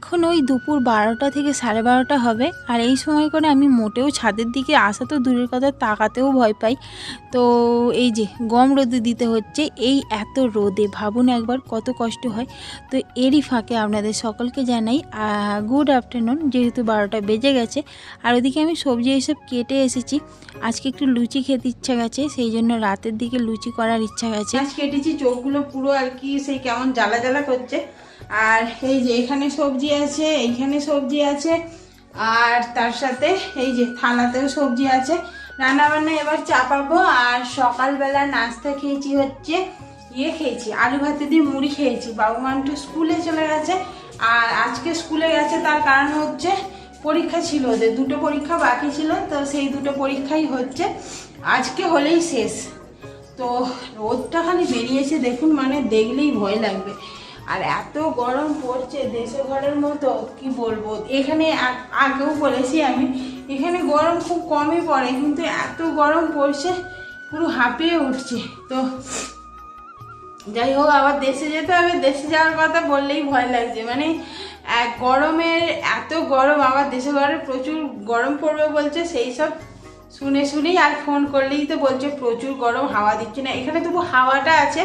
এখন ওই দুপুর বারোটা থেকে সাড়ে বারোটা হবে। আর এই সময় করে আমি মোটেও ছাদের দিকে আসা তো দূরের কথা, তাকাতেও ভয় পাই। তো এই যে গম রোদে দিতে হচ্ছে, এই এত রোদে, ভাবুন একবার কত কষ্ট হয়। তো এরই ফাঁকে আপনাদের সকলকে জানাই গুড আফটারনুন যেহেতু বারোটা বেজে গেছে। আর ওদিকে আমি সবজি এইসব কেটে এসেছি। আজকে একটু লুচি খেতে ইচ্ছা গেছে, সেই জন্য রাতের দিকে লুচি করার ইচ্ছা গেছে। মাছ কেটেছি, চোখগুলো পুরো আর কি সেই কেমন জ্বালা জ্বালা করছে। আর এই যে এখানে সবজি আছে, এইখানে সবজি আছে, আর তার সাথে এই যে থালাতেও সবজি আছে। রান্নাবান্না এবার চাপাবো, আর সকালবেলা নাস্তা খেয়েছি হচ্ছে ইয়ে খেয়েছি, আলু ভাতে দিয়ে মুড়ি খেয়েছি। বাবু মান্টু স্কুলে চলে গেছে, আর আজকে স্কুলে গেছে, তার কারণ হচ্ছে পরীক্ষা ছিল ওদের, দুটো পরীক্ষা বাকি ছিল, তো সেই দুটো পরীক্ষাই হচ্ছে। আজকে হলেই শেষ। তো রোদটা খালি বেরিয়েছে, দেখুন মানে দেখলেই ভয় লাগবে। আর এত গরম পড়ছে দেশে ঘরের মতো, কি বলব? এখানে আগেও বলেছি আমি, এখানে গরম খুব কমই পড়ে, কিন্তু এত গরম পড়ছে, পুরো হাঁপিয়ে উঠছে। তো যাই হোক, আবার দেশে যেতে হবে, দেশে যাওয়ার কথা বললেই ভয় লাগছে। মানে এক গরমের এত গরম, আবার দেশে ঘরে প্রচুর গরম পড়বে বলছে, সেই সব শুনে শুনেই আর ফোন করলেই তো বলছে, প্রচুর গরম, হাওয়া দিচ্ছে না। এখানে তবু হাওয়াটা আছে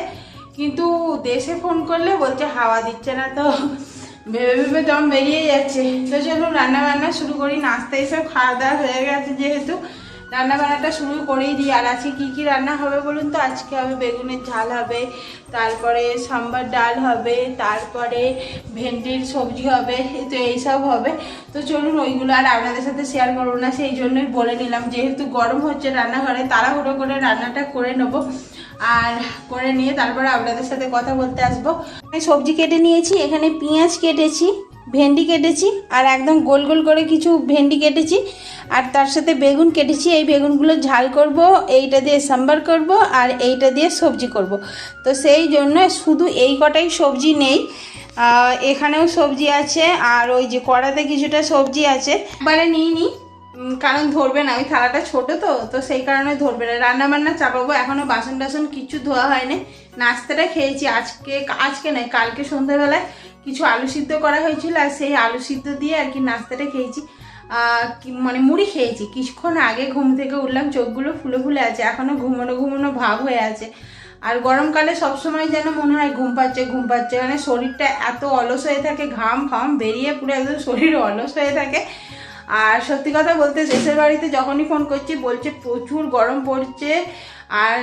কিন্তু দেশে ফোন করলে বলছে হাওয়া দিচ্ছে না তো। ভেবে ভেবে দম বেরিয়ে যাচ্ছে। তো চলুন রান্নাবান্না শুরু করি নাস্তা এসব খাওয়া দাওয়া হয়ে গেছে যেহেতু। রান্না বান্নাটা শুরু করেই দিই। আর আজকে কী কী রান্না হবে বলুন তো? আজকে হবে বেগুনের ঝাল হবে, তারপরে সাম্বার ডাল হবে, তারপরে ভেন্ডির সবজি হবে তো এইসব হবে। তো চলুন ওইগুলো আর আপনাদের সাথে শেয়ার করব না, সেই জন্যই বলে নিলাম। যেহেতু গরম হচ্ছে রান্নাঘরে, তাড়াহুড়ো করে রান্নাটা করে নেব। আর করে নিয়ে তারপরে আপনাদের সাথে কথা বলতে আসব। আমি সবজি কেটে নিয়েছি এখানে পেঁয়াজ কেটেছি ভেন্ডি কেটেছি আর একদম গোল গোল করে কিছু ভেন্ডি কেটেছি। আর তার সাথে বেগুন কেটেছি এই বেগুনগুলো ঝাল করব এইটা দিয়ে সাম্বার করব আর এইটা দিয়ে সবজি করব। তো সেই জন্য শুধু এই কটাই সবজি নেই। এখানেও সবজি আছে আর ওই যে কড়াতে কিছুটা সবজি আছে। নিয়ে নিই। উম, কারণ ধরবে না। ওই থালাটা ছোট তো তো সেই কারণে ধরবে না। রান্না বান্না চাপাবো। এখনও বাসন টাসন কিছু ধোয়া হয়নি। নাস্তাটা খেয়েছি। আজকে আজকে নয়, কালকে সন্ধ্যাবেলায় কিছু আলু সিদ্ধ করা হয়েছিল আর সেই আলু সিদ্ধ দিয়ে আর কি নাস্তাটা খেয়েছি। মানে মুড়ি খেয়েছি। কিছুক্ষণ আগে ঘুম থেকে উঠলাম, চোখগুলো ফুলে ফুলে আছে। এখনও ঘুমোনো ঘুমোনো ভাব হয়ে আছে। আর গরমকালে সবসময় যেন মনে হয় ঘুম পাচ্ছে ঘুম পাচ্ছে। মানে শরীরটা এত অলস হয়ে থাকে, ঘাম ফাম বেরিয়ে পুরো একদম শরীর অলস হয়ে থাকে। আর সত্যি কথা বলতে দেশের বাড়িতে যখনই ফোন করছি, বলছে প্রচুর গরম পড়ছে। আর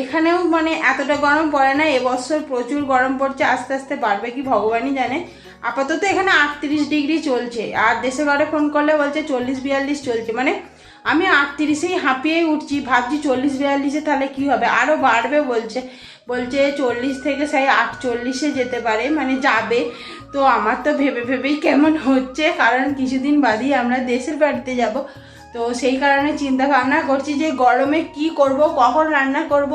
এখানেও মানে এতটা গরম পড়ে না, এবছর প্রচুর গরম পড়ছে, আস্তে আস্তে বাড়বে কি ভগবানই জানে। আপাতত এখানে আটত্রিশ ডিগ্রি চলছে, আর দেশে ঘরে ফোন করলে বলছে চল্লিশ বিয়াল্লিশ চলছে। মানে আমি আটত্রিশেই হাঁপিয়েই উঠছি, ভাবছি চল্লিশ বিয়াল্লিশে তাহলে কি হবে? আরও বাড়বে বলছে। বলছে চল্লিশ থেকে সেই আটচল্লিশে যেতে পারে মানে যাবে। তো আমার তো ভেবে ভেবেই কেমন হচ্ছে, কারণ কিছুদিন বাদেই আমরা দেশের বাড়িতে যাব। তো সেই কারণে চিন্তা ভাবনা করছি যে গরমে কি করব, কখন রান্না করব,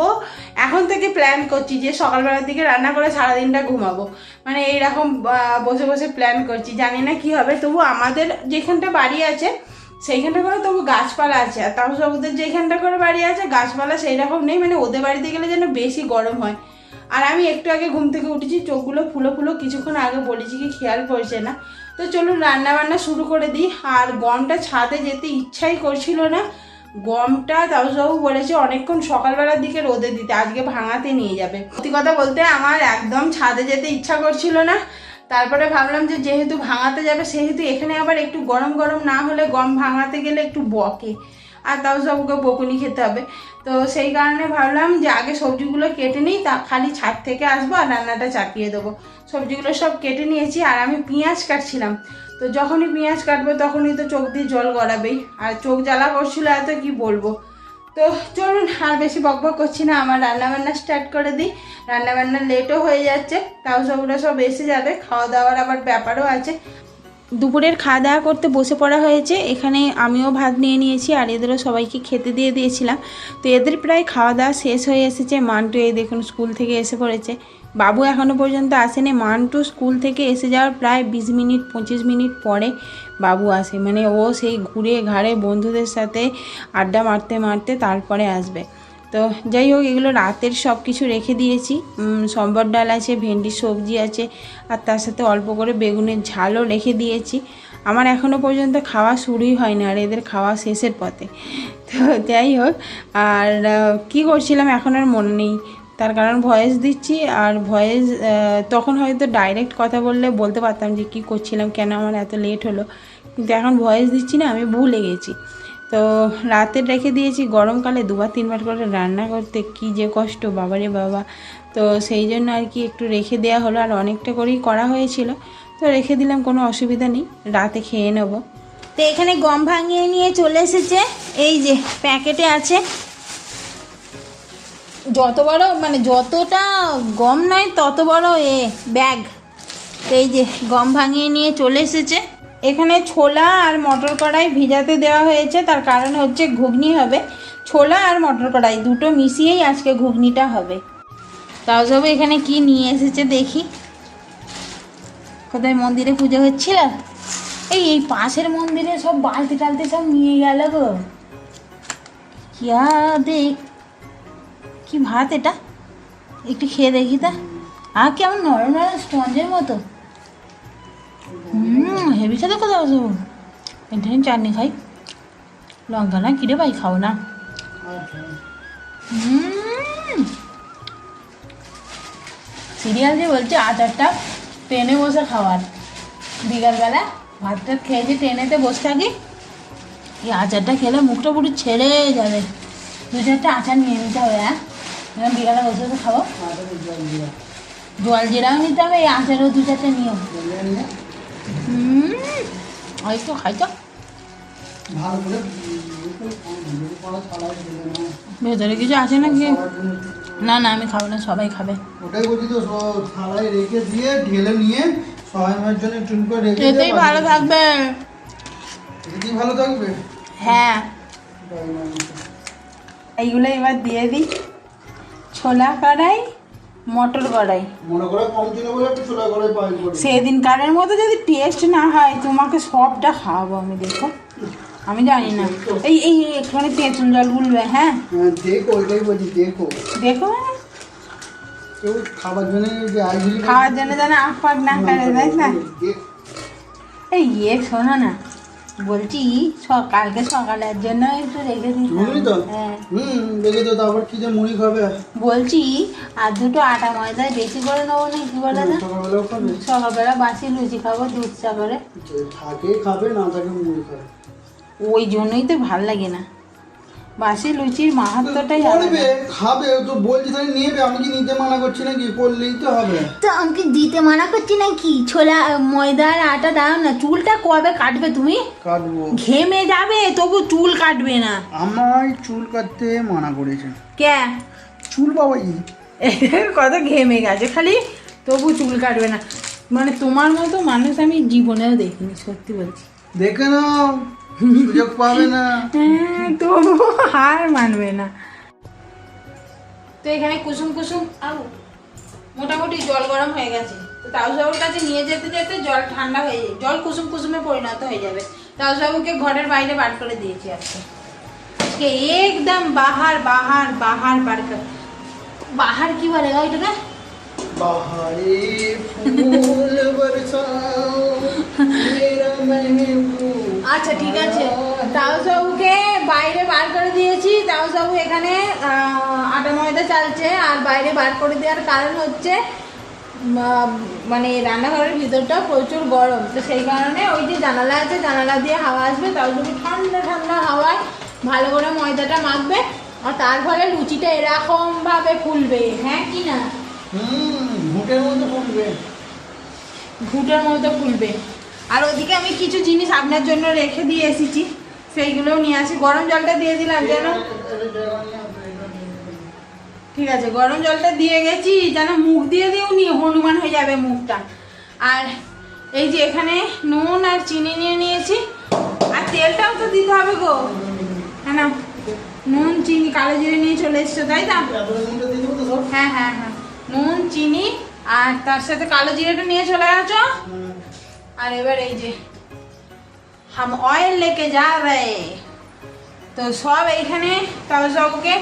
এখন থেকে প্ল্যান করছি যে সকালবেলার দিকে রান্না করে সারাদিনটা ঘুমাবো। মানে এইরকম বসে বসে প্ল্যান করছি। জানি না কি হবে, তবু আমাদের যেখানটা বাড়ি আছে সেইখানটা করে তবু গাছপালা আছে। আর তাও ওদের যেখানটা করে বাড়ি আছে, গাছপালা সেই রকম নেই। মানে ওদের বাড়িতে গেলে যেন বেশি গরম হয়। আর আমি একটু আগে ঘুম থেকে উঠেছি, চোখগুলো ফুলো ফুলো, কিছুক্ষণ আগে বলেছি কি খেয়াল করছে না। তো চলুন রান্না বান্না শুরু করে দিই। আর গমটা ছাদে যেতে ইচ্ছাই করছিল না। গমটা তাপসবাবু বলেছে অনেকক্ষণ সকালবেলার দিকে রোদে দিতে, আজকে ভাঙাতে নিয়ে যাবে। সত্যি কথা বলতে আমার একদম ছাদে যেতে ইচ্ছা করছিল না। তারপরে ভাবলাম যে যেহেতু ভাঙাতে যাবে, সেহেতু এখানে আবার একটু গরম গরম না হলে গম ভাঙাতে গেলে একটু বকে। আর তাও সবকে বকুনি খেতে হবে। তো সেই কারণে ভাবলাম যে আগে সবজিগুলো কেটে নিই, তা খালি ছাদ থেকে আসব আর রান্নাটা চাপিয়ে দেবো। সবজিগুলো সব কেটে নিয়েছি আর আমি পেঁয়াজ কাটছিলাম। তো যখনই পেঁয়াজ কাটবো তখনই তো চোখ দিয়ে জল গড়াবেই আর চোখ জ্বালা করছিল এত কি বলব? তো চলুন, আর বেশি বকবক করছি না, আমার রান্নাবান্না স্টার্ট করে দিই। রান্নাবান্না লেটও হয়ে যাচ্ছে, তাও সবগুলো সব এসে যাবে খাওয়া দাওয়ার আবার ব্যাপারও আছে। দুপুরের খাওয়া দাওয়া করতে বসে পড়া হয়েছে, এখানে আমিও ভাত নিয়ে নিয়েছি, আর এদেরও সবাইকে খেতে দিয়ে দিয়েছিলাম। তো এদের প্রায় খাওয়া দাওয়া শেষ হয়ে এসেছে, মান্টু এই দেখুন স্কুল থেকে এসে পড়েছে। বাবু এখনও পর্যন্ত আসেনি। মান্টু স্কুল থেকে এসে যাওয়ার প্রায় বিশ মিনিট, পঁচিশ মিনিট পরে বাবু আসে। মানে ও সেই ঘুরে ঘাড়ে বন্ধুদের সাথে আড্ডা মারতে মারতে তারপরে আসবে। তো যাই হোক, এগুলো রাতের সব কিছু রেখে দিয়েছি। সম্বর ডাল আছে ভেন্ডির সবজি আছে, আর তার সাথে অল্প করে বেগুনের ঝালও রেখে দিয়েছি। আমার এখনও পর্যন্ত খাওয়া শুরুই হয়নি, আর এদের খাওয়া শেষের পথে। তো যাই হোক, আর কী করছিলাম এখন আর মনে নেই। তার কারণ ভয়েস দিচ্ছি আর ভয়েস তখন হয়তো ডাইরেক্ট কথা বললে বলতে পারতাম যে কী করছিলাম, কেন আমার এত লেট হলো। কিন্তু এখন ভয়েস দিচ্ছি না, আমি ভুলে গেছি। তো রাতে রেখে দিয়েছি, গরমকালে দুবার তিনবার করে রান্না করতে, কি যে কষ্ট, বাবারে বাবা। তো সেই জন্য আর কি একটু রেখে দেওয়া হলো, আর অনেকটা করেই করা হয়েছিল। তো রেখে দিলাম, কোনো অসুবিধা নেই, রাতে খেয়ে নেব। তো এখানে গম ভাঙিয়ে নিয়ে চলে এসেছে, এই যে প্যাকেটে আছে। যত বড় মানে যতটা গম নয় তত বড় এ ব্যাগ, এই যে গম ভাঙিয়ে নিয়ে চলে এসেছে। এখানে ছোলা আর মটর কড়াই ভিজাতে দেওয়া হয়েছে, তার কারণ হচ্ছে ঘুগনি হবে। ছোলা আর মটর কড়াই দুটো মিশিয়েই আজকে ঘুগনিটা হবে। তাও সব এখানে কি নিয়ে এসেছে দেখি। কোথায় মন্দিরে পুজো হচ্ছিল? এই এই পাশের মন্দিরে সব বালতি টালতি সব নিয়ে গেল গো। দেখ কি ভাত এটা? একটু খেয়ে দেখি তা। আর কেমন নরম নরম স্পঞ্জের মতো। হুম হেভি খেতে কোথাও যাব এখানে চাটনি খাই। লঙ্কা না, কিরে ভাই, খাও না। সিরিয়াল যে বলছে আচারটা ট্রেনে বসে খাওয়ার। বিকালবেলা ভাত টাত খেয়ে যে ট্রেনেতে বসে থাকি, এই আচারটা খেলে মুখটা পুরো ছেড়ে যাবে। দু চারটে আচার নিয়ে নিতে হবে হ্যাঁ? এরকম বিকালে বসে বসে খাব। জল জিরাও নিতে হবে এই আচারও দু চারটে নিও ওই তো খাই তো। ভেতরে কিছু আছে না কি না না আমি খাব না সবাই খাবে। ওটাই বলছি তো থালায় রেখে দিয়ে ঢেলে নিয়ে সবাই মায়ের জন্য চুন করে রেখে এতেই ভালো। থাকবে। এতেই ভালো থাকবে? হ্যাঁ। এইগুলো এবার দিয়ে দিই। ছোলা কড়াই মটর কড়াই মনে করে কম ছিল বলে একটু ছোলা করে পাই করে সেদিনকারের মতো যদি টেস্ট না হয় তোমাকে সবটা খাওয়াবো আমি দেখো আমি জানি না এই এই একটুখানি তেঁতুল জল গুলবে হ্যাঁ হ্যাঁ দেখো ওইটাই বলছি দেখো দেখো মানে খাবার জন্য খাওয়ার জন্য যেন আখ পাক না করে তাই না এই ইয়ে শোনো না বলছি সকালের জন্য একটু রেখে তো? হ্যাঁ। হুম তো তারপর কি যে মুড়ি খাবে। বলছি আর দুটো আটা ময়দা বেশি করে নেব না কি বলে সকালবেলা বাসি লুচি খাব দুধ চা করে। থাকে খাবে না থাকে মুড়ি খাবে। ওই জন্যই তো ভালো লাগে না। বাসি লুচির মাহাত্মটাই করবে খাবে তো বলছি তাহলে নেবে আমি কি নিতে মানা করছি নাকি? করলেই তো হবে। তো আমাকে দিতে মানা করছি নাকি? ছোলা ময়দা আর আটা দাও না চুলটা কবে কাটবে তুমি? কাটবো। ঘেমে যাবে তবু চুল কাটবে না। আমার চুল কাটতে মানা করেছে। কে? চুল বাবাই। কত ঘেমে গেছে খালি তবু চুল কাটবে না। মানে তোমার মতো মানুষ আমি জীবনেও দেখিনি সত্যি বলছি। দেখে নাও। সুযোগ পাবে না। হ্যাঁ, হার মানবে না। তো এখানে কুসুম কুসুম মোটামুটি জল গরম হয়ে গেছে। তো কাছে নিয়ে যেতে যেতে জল ঠান্ডা হয়ে যায় জল কুসুম কুসুমে পরিণত হয়ে যাবে। ঘরের বাইরে বার করে দিয়েছি আজকে। আজকে একদম বাহার বাহার বাহার বার করে। বাহার কি বলে বাহারে ফুল মেরা আচ্ছা ঠিক আছে। তাওসাবুকে বাইরে বার করে দিয়েছি। তাওসাবু এখানে আটা ময়দা চালছে আর বাইরে বার করে দেওয়ার কারণ হচ্ছে মানে রান্নাঘরের ভিতরটা প্রচুর গরম। তো সেই কারণে ওই যে জানালা আছে জানালা দিয়ে হাওয়া আসবে। তাওসাবু ঠান্ডা ঠান্ডা হাওয়ায় ভালো করে ময়দাটা মাখবে আর তার ফলে লুচিটা এরকমভাবে ফুলবে। হ্যাঁ কি না? ঘুটের মধ্যে ফুলবে। ঘুটের মতো ফুলবে। আর ওদিকে আমি কিছু জিনিস আপনার জন্য রেখে দিয়ে এসেছি। সেইগুলোও নিয়ে আসি। গরম জলটা দিয়ে দিলাম যেন। ঠিক আছে, গরম জলটা দিয়ে গেছি। যেন মুখ দিয়ে দিও নি হনুমান হয়ে যাবে মুখটা। আর এই যে এখানে নুন আর চিনি নিয়ে নিয়েছি। আর তেলটাও তো দিতে হবে গো। হ্যাঁ না। নুন, চিনি, কালো জিরে নিয়ে চলে এসছো, তাই সব হ্যাঁ হ্যাঁ হ্যাঁ। নুন, চিনি আর তার সাথে কালো জিরেটা নিয়ে চলে গেছো। আর এবার এই যে হাম অয়েল লেকে যা রে। তো সব এইখানে তাও সবকে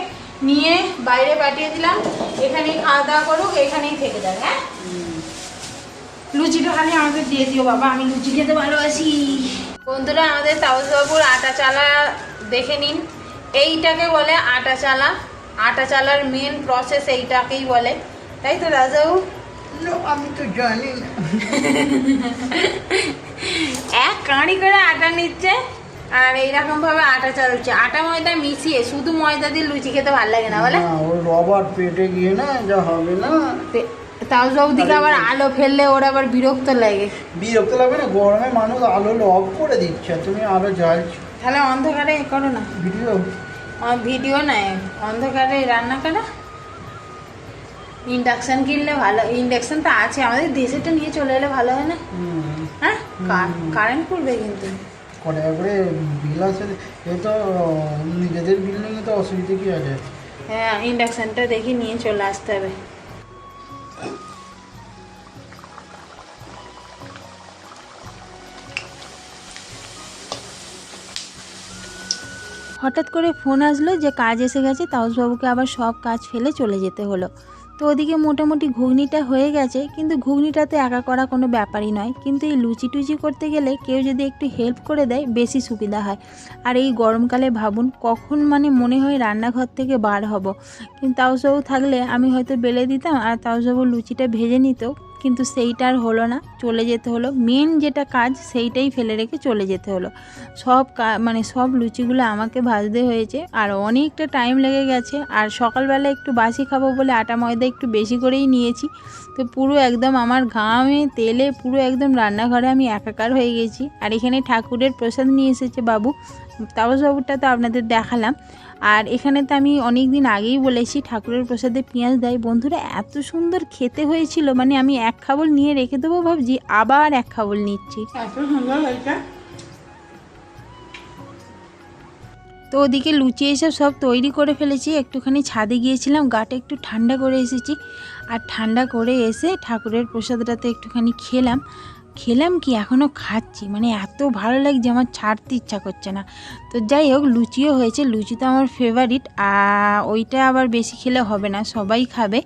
নিয়ে বাইরে পাঠিয়ে দিলাম। এখানেই খাওয়া দাওয়া করুক এখানেই থেকে যাবে হ্যাঁ? লুচিটা খালি আমাদের দিয়ে দিও বাবা আমি লুচি খেতে ভালোবাসি। বন্ধুরা আমাদের তাউসবাবুর আটা চালা দেখে নিন। এইটাকে বলে আটা চালা। আটা চালার মেন প্রসেস এইটাকেই বলে। তাই তো রাজাবু না, আমি তো জানি না। এক কাঁড়ি করে আটা নিচ্ছে আর এইরকম ভাবে আটা চালাচ্ছে আটা ময়দা মিশিয়ে শুধু ময়দা দিয়ে লুচি খেতে ভালো লাগে না বলে? রবার পেটে গিয়ে না যা হবে না। তাউসবাবু দিকে আবার আলো ফেললে ওর আবার বিরক্ত লাগে। বিরক্ত লাগবে না গরমে মানুষ আলো অফ করে দিচ্ছে তুমি আলো জ্বালছো। তাহলে অন্ধকারে করো না। ভিডিও। ভিডিও নাই অন্ধকারে রান্না করা। ইন্ডাকশন কিনলে ভালো ইন্ডাকশন তো আছে আমাদের দেশেটা নিয়ে চলে এলে ভালো হয় না? হ্যাঁ? কারেন্ট পড়বে কিন্তু। কটা করে বিল আছে এ তো নিজেদের বিল্ডিংয়ে তো অসুবিধা কি আছে? হ্যাঁ ইন্ডাকশনটা দেখি নিয়ে চলে আসতে হবে। হঠাৎ করে ফোন আসলো যে কাজ এসে গেছে তাউসবাবুকে আবার সব কাজ ফেলে চলে যেতে হলো। তো ওদিকে মোটামুটি ঘুগনিটা হয়ে গেছে, কিন্তু ঘুগনিটাতে একা করা কোনো ব্যাপারই নয়। কিন্তু এই লুচি টুচি করতে গেলে কেউ যদি একটু হেল্প করে দেয়, বেশি সুবিধা হয়। আর এই গরমকালে ভাবুন, কখন মানে মনে হয় রান্নাঘর থেকে বার হব। কিন্তু তাও সবু থাকলে আমি হয়তো বেলে দিতাম, আর তাও সবু লুচিটা ভেজে নিত কিন্তু সেইটা আর হলো না, চলে যেতে হলো। মেন যেটা কাজ, সেইটাই ফেলে রেখে চলে যেতে হলো। সব মানে সব লুচিগুলো আমাকে ভাজতে হয়েছে, আর অনেকটা টাইম লেগে গেছে। আর সকালবেলা একটু বাসি খাব বলে আটা ময়দা একটু বেশি করেই নিয়েছি। তো পুরো একদম আমার ঘামে তেলে পুরো একদম রান্নাঘরে আমি একাকার হয়ে গেছি। আর এখানে ঠাকুরের প্রসাদ নিয়ে এসেছে বাবু। তাপস বাবুরটা তো আপনাদের দেখালাম। আর এখানে তো আমি অনেক দিন আগেই বলেছি, ঠাকুরের প্রসাদে পেঁয়াজ দেয়। বন্ধুরা, এত সুন্দর খেতে হয়েছিল। মানে আমি এক খাবল নিয়ে রেখে দেবো ভাবছি, আবার এক খাবল নিচ্ছি। এত সুন্দর তো ওদিকে লুচি এসব সব তৈরি করে ফেলেছি। একটুখানি ছাদে গিয়েছিলাম, গাটা একটু ঠান্ডা করে এসেছি। আর ঠান্ডা করে এসে ঠাকুরের প্রসাদটাতে একটুখানি খেলাম। খেলাম কি এখনও খাচ্ছি। মানে এত ভালো লাগছে, আমার ছাড়তে ইচ্ছা করছে না। তো যাই হোক, লুচিও হয়েছে। লুচি তো আমার ফেভারিট আর ওইটা আবার বেশি খেলে হবে না, সবাই খাবে।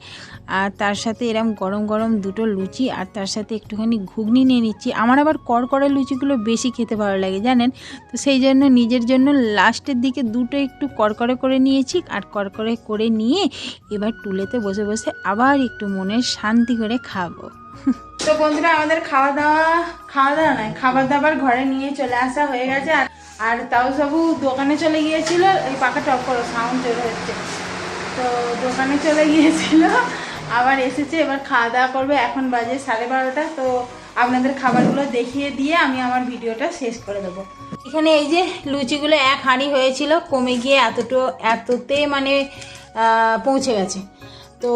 আর তার সাথে এরম গরম গরম দুটো লুচি, আর তার সাথে একটুখানি ঘুগনি নিয়ে নিচ্ছি। আমার আবার কড়কড়ে লুচিগুলো বেশি খেতে ভালো লাগে, জানেন? তো সেই জন্য নিজের জন্য লাস্টের দিকে দুটো একটু কড়কড়ে করে নিয়েছি, আর কড়কড়ে করে নিয়ে এবার টুলেতে বসে বসে আবার একটু মনের শান্তি করে খাব। তো বন্ধুরা, আমাদের খাওয়া দাওয়া খাওয়া দাওয়া নয়, খাবার দাবার ঘরে নিয়ে চলে আসা হয়ে গেছে। আর আর তাও সবু দোকানে চলে গিয়েছিল, এই পাখা টপ করো সাউন্ড চলে হচ্ছে। তো দোকানে চলে গিয়েছিল, আবার এসেছে, এবার খাওয়া দাওয়া করবে। এখন বাজে সাড়ে বারোটা, তো আপনাদের খাবারগুলো দেখিয়ে দিয়ে আমি আমার ভিডিওটা শেষ করে দেবো। এখানে এই যে লুচিগুলো এক হাঁড়ি হয়েছিল, কমে গিয়ে এতটো, এততে মানে পৌঁছে গেছে। তো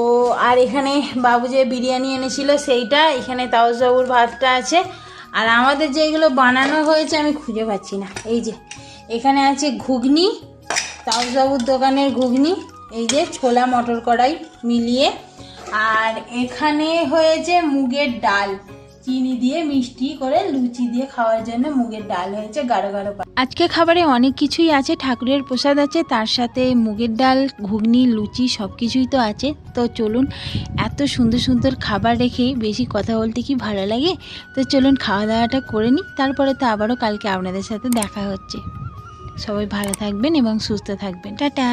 আর এখানে বাবু যে বিরিয়ানি এনেছিল সেইটা, এখানে তাওসবাবুর ভাতটা আছে। আর আমাদের যে এগুলো বানানো হয়েছে আমি খুঁজে পাচ্ছি না। এই যে, এখানে আছে ঘুগনি তাওসবাবুর দোকানের ঘুগনি, এই যে ছোলা মটর কড়াই মিলিয়ে। আর এখানে হয়েছে মুগের ডাল। চিনি দিয়ে মিষ্টি করে লুচি দিয়ে খাওয়ার জন্য মুগের ডাল হয়েছে গাঢ় গাঢ় আজকে খাবারে অনেক কিছুই আছে, ঠাকুরের প্রসাদ আছে, তার সাথে মুগের ডাল, ঘুগনি, লুচি সব কিছুই তো আছে। তো চলুন, এত সুন্দর সুন্দর খাবার রেখে বেশি কথা বলতে কি ভালো লাগে? তো চলুন খাওয়া দাওয়াটা করে নিই, তারপরে তো আবারও কালকে আপনাদের সাথে দেখা হচ্ছে। সবাই ভালো থাকবেন এবং সুস্থ থাকবেন। টাটা!